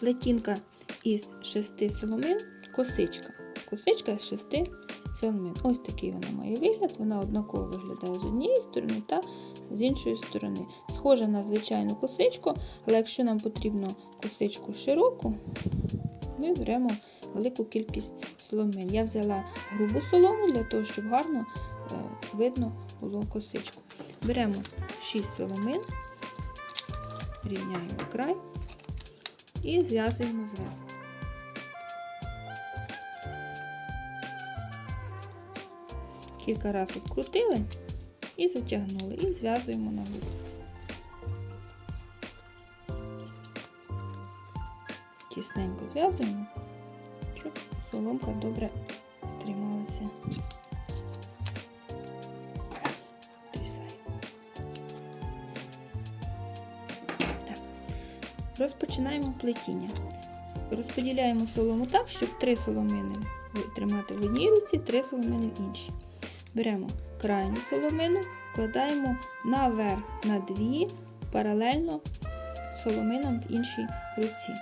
плетінка із шести соломин, косичка. Косичка з шести соломин. Ось такий вона має вигляд. Вона однаково виглядає з однієї сторони та з іншої сторони. Схожа на звичайну косичку, але якщо нам потрібно косичку широку, ми беремо велику кількість соломин. Я взяла грубу солому для того, щоб гарно е, видно було косичку. Беремо 6 соломин, рівняємо край і зв'язуємо зверху. Кілька разів крутили і затягнули, і зв'язуємо на губу. Тісненько зв'язуємо, щоб соломка добре Розпочинаємо плетіння. Розподіляємо солому так, щоб три соломини тримати в одній руці, три соломини в іншій. Беремо крайню соломину, вкладаємо наверх на дві, паралельно соломинам в іншій руці.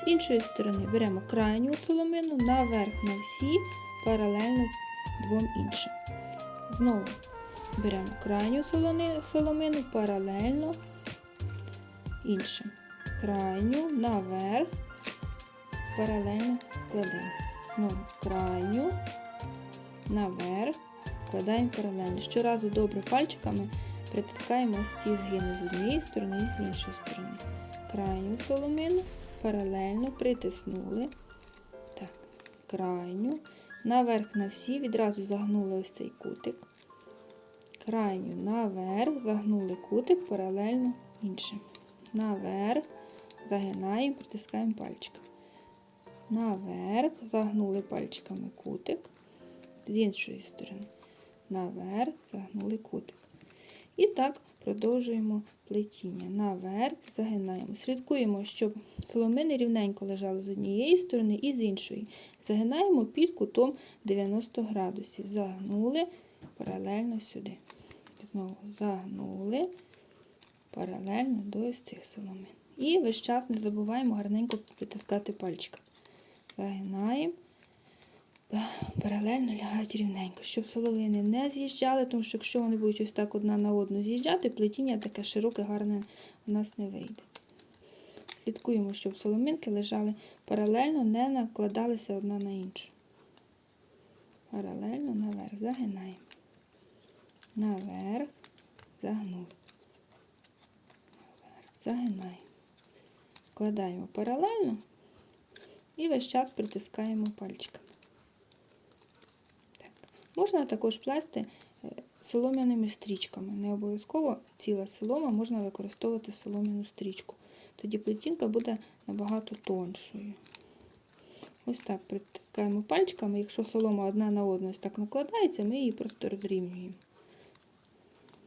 З іншої сторони беремо крайню соломину, наверх на всі, паралельно двом іншим. Знову беремо крайню соломину, паралельно іншим. Крайню наверх, паралельно кладемо. Знову крайню, наверх, вкладаємо паралельно. Щоразу добре пальчиками притискаємо ось ці згини з однієї сторони і з іншої сторони. Крайню соломину паралельно притиснули. Так, крайню. Наверх на всі, відразу загнули ось цей кутик. Крайню наверх, загнули кутик, паралельно іншим. Наверх, загинаємо, притискаємо пальчиками. Наверх, загнули пальчиками кутик. З іншої сторони. Наверх, загнули кутик. І так продовжуємо плетіння. Наверх загинаємо. Слідкуємо, щоб соломини рівненько лежали з однієї сторони і з іншої. Загинаємо під кутом 90 градусів. Загнули паралельно сюди. Знову загнули паралельно до ось цих соломин. І весь час не забуваємо гарненько притискати пальчиком. Загинаємо паралельно лягають рівненько, щоб соловини не з'їжджали, тому що якщо вони будуть ось так одна на одну з'їжджати, плетіння таке широке, гарне у нас не вийде. Слідкуємо, щоб соломинки лежали паралельно, не накладалися одна на іншу. Паралельно наверх загинаємо. Наверх, загнув. Наверх, загинаємо. Вкладаємо паралельно і весь час притискаємо пальчиками. Можна також плести е, солом'яними стрічками. Не обов'язково ціла солома, можна використовувати солом'яну стрічку. Тоді плетінка буде набагато тоншою. Ось так притискаємо пальчиками. Якщо солома одна на одну ось так накладається, ми її просто розрівнюємо.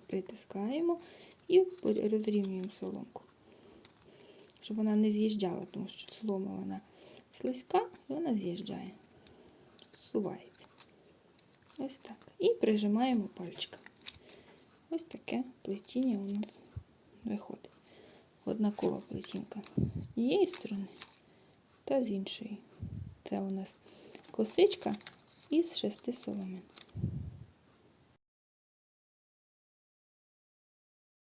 Притискаємо і розрівнюємо соломку. Щоб вона не з'їжджала, тому що солома вона слизька і вона з'їжджає, зсувається. Ось так. І прижимаємо пальчиками. Ось таке плетіння у нас виходить. Однакова плетінка з однієї сторони та з іншої. Це у нас косичка із шести соломин.